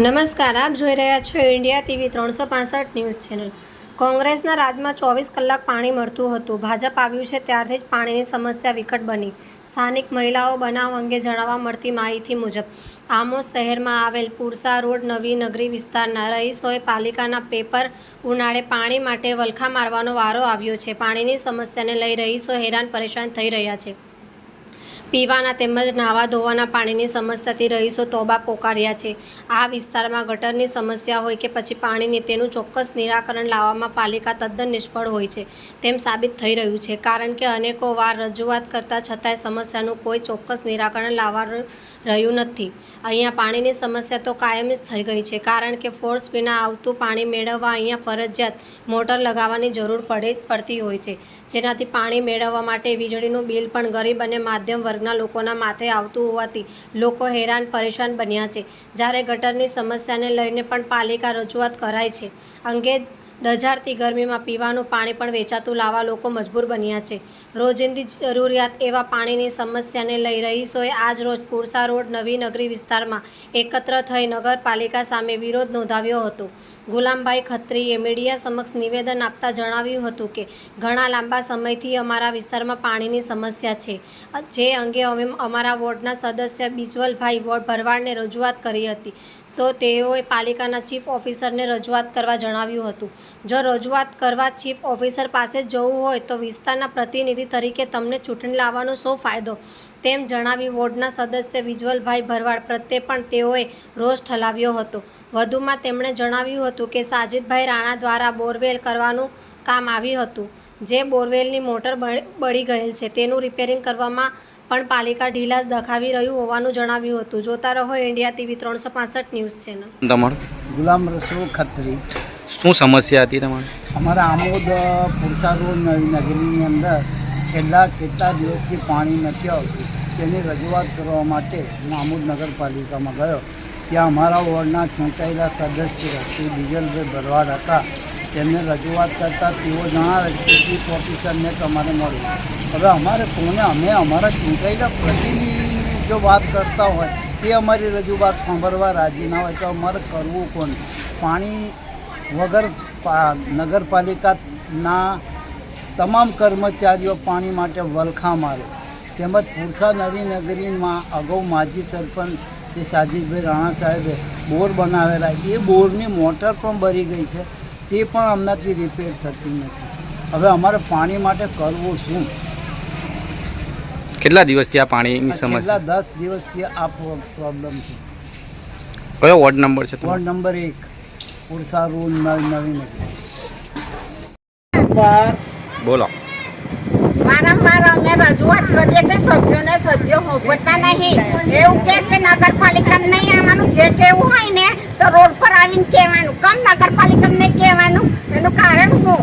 નમસ્કાર, આપ જોઈ રહ્યા છો ઇન્ડિયા ટીવી ત્રણસો પાસઠ ન્યૂઝ ચેનલ. કોંગ્રેસના રાજમાં ચોવીસ કલાક પાણી મળતું હતું. ભાજપ આવ્યું છે ત્યારથી જ પાણીની સમસ્યા વિકટ બની. સ્થાનિક મહિલાઓ બનાવ અંગે જણાવવા મળતી માહિતી મુજબ, આમોદ શહેરમાં આવેલ પુરસા રોડ નવી નગરી વિસ્તારના રહીશોએ પાલિકાના પેપર ઉનાળે પાણી માટે વલખા મારવાનો વારો આવ્યો છે. પાણીની સમસ્યાને લઈ રહીશો હેરાન પરેશાન થઈ રહ્યા છે. પીવાના તેમજ નાહવા ધોવાના પાણીની સમસ્યાથી રહીશો તોબા પોકાર્યા છે. આ વિસ્તારમાં ગટરની સમસ્યા હોય કે પછી પાણીની, તેનું ચોક્કસ નિરાકરણ લાવવામાં પાલિકા તદ્દન નિષ્ફળ હોય છે, તેમ સાબિત થઈ રહ્યું છે. કારણ કે અનેકો વાર રજૂઆત કરતાં છતાંય સમસ્યાનું કોઈ ચોક્કસ નિરાકરણ લાવવાનું રહ્યું નથી. અહીંયા પાણીની સમસ્યા તો કાયમી જ થઈ ગઈ છે, કારણ કે ફોર્સ વિના આવતું પાણી મેળવવા અહીંયા ફરજિયાત મોટર લગાવવાની જરૂર પડે, પડતી હોય છે. જેનાથી પાણી મેળવવા માટે વીજળીનું બિલ પણ ગરીબ અને માધ્યમ વર્ગના લોકોના માથે આવતું હોવાથી લોકો હેરાન પરેશાન બન્યા છે. જ્યારે ગટરની સમસ્યાને લઈને પણ પાલિકા રજૂઆત કરાય છે. અંગે દજાડતી ગરમીમાં પીવાનું પાણી પણ વેચાતું લાવવા લોકો મજબૂર બન્યા છે. રોજિંદી જરૂરિયાત એવા પાણીની સમસ્યાને લઈ રહીશોએ આજ રોજ પુરસા રોડ નવી નગરી વિસ્તારમાં એકત્ર થઈ નગરપાલિકા સામે વિરોધ નોંધાવ્યો હતો. ગુલામભાઈ ખત્રીએ મીડિયા સમક્ષ નિવેદન આપતા જણાવ્યું હતું કે, ઘણા લાંબા સમયથી અમારા વિસ્તારમાં પાણીની સમસ્યા છે. જે અંગે અમે અમારા વોર્ડના સદસ્ય બિજવલભાઈ વોર્ડ ભરવાડને રજૂઆત કરી હતી. તો તેઓએ પાલિકાના ચીફ ઓફિસરને રજૂઆત કરવા જણાવ્યું હતું. જો રજૂઆત કરવા ચીફ ઓફિસર પાસે જવું હોય તો વિસ્તારના પ્રતિનિધિ તરીકે તમને ચૂંટણી લાવવાનો શું ફાયદો? તેમ જણાવી વોર્ડના સદસ્ય વિજ્વલભાઈ ભરવાડ પ્રત્યે પણ તેઓએ રોષ ઠલાવ્યો હતો. વધુમાં તેમણે જણાવ્યું હતું કે સાજિદભાઈ રાણા દ્વારા બોરવેલ કરવાનું કામ આવ્યું હતું. જે બોરવેલની મોટર બળ- બળી ગયેલ છે તેનું રિપેરિંગ કરવામાં પણ પાલિકા ઢીલાસ દખાવી રહ્યું હોવાનું જણાવ્યું હતું. જોતા રહો ઇન્ડિયા ટીવી ત્રણસો પાસઠ ન્યૂઝ ચેનલ. તમારું? ગુલામ રસૂલ ખત્રી. શું સમસ્યા હતી તમારે? અમારા આમોદ પુરસા રોડ નગરીની અંદર છેલ્લા કેટલા દિવસથી પાણી નથી આવતું. તેની રજૂઆત કરવા માટે હું આમોદ નગરપાલિકામાં ગયો. ત્યાં અમારા વોર્ડના ચૂંટાયેલા સદસ્ય શ્રી બીજલભાઈ ભરવાડ હતા. તેમને રજૂઆત કરતાં તેઓ જણાવે કે ચીફ ઓફિસરને તમારે મળ્યું. હવે અમારે કોને, અમે અમારા ચૂંટાયેલા પ્રતિનિધિની જો વાત કરતા હોય તે અમારી રજૂઆત સાંભળવા રાજી ના હોય તો અમારે કરવું કોણ? પાણી વગર નગરપાલિકાના તમામ કર્મચારીઓ પાણી માટે વલખા મારે. તેમજ પુરસા નવી નગરીમાં અગાઉ માજી સરપંચ જે સાજીદભાઈ રાણા સાહેબે બોર બનાવેલા એ બોરની મોટર પણ ભરી ગઈ છે. તે પણ હમણાંથી રિપેર થતી નથી. હવે અમારે પાણી માટે કરવું શું? કેટલા દિવસથી આ પાણીની સમસ્યા? દસ દિવસથી આ પ્રોબ્લેમ છે. કયો વોર્ડ નંબર છે વોર્ડ નંબર એક. પુરસા રોડ નવી નવી નગરી બોલો વારંવાર અમે રજૂઆત કરીએ છીએ સભ્યોને સભ્યો હોભળતા નહીં એવું કે કે નગરપાલિકાને નહીં આવવાનું જે કેવું હોય ને તો રોડ પર આવીને કહેવાનું કમ નગરપાલિકાને નહીં કહેવાનું એનું કારણ શું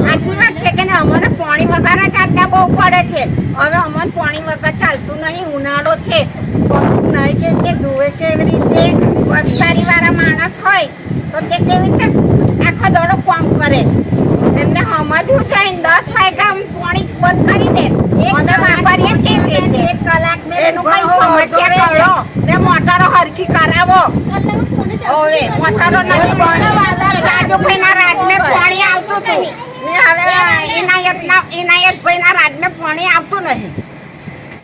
સાચી વાત છે કે ને અમને પાણી વગર જ આટલા બહુ પડે છે. હવે અમને પાણી વગર ચાલતું નહીં ઉનાળો છે. નહીં કેમ કે ધોવે કેવી રીતે? વસ્તારી વાળા માણસ હોય તો તે કેવી રીતે આખો દોડો કામ કરે? એમને સમજવું જોઈએ ને દસ વાગ્યા પાણી બંધ કરી દે. અમે વાપરીએ કેવી રીતે? એક કલાક એનું કઈ સમસ્યા કરો ને મોટરો હરખી કરાવો. હવે મોટરો નથી બંધ આવતું હતું ને હવે રાજને પાણી આવતું નહીં.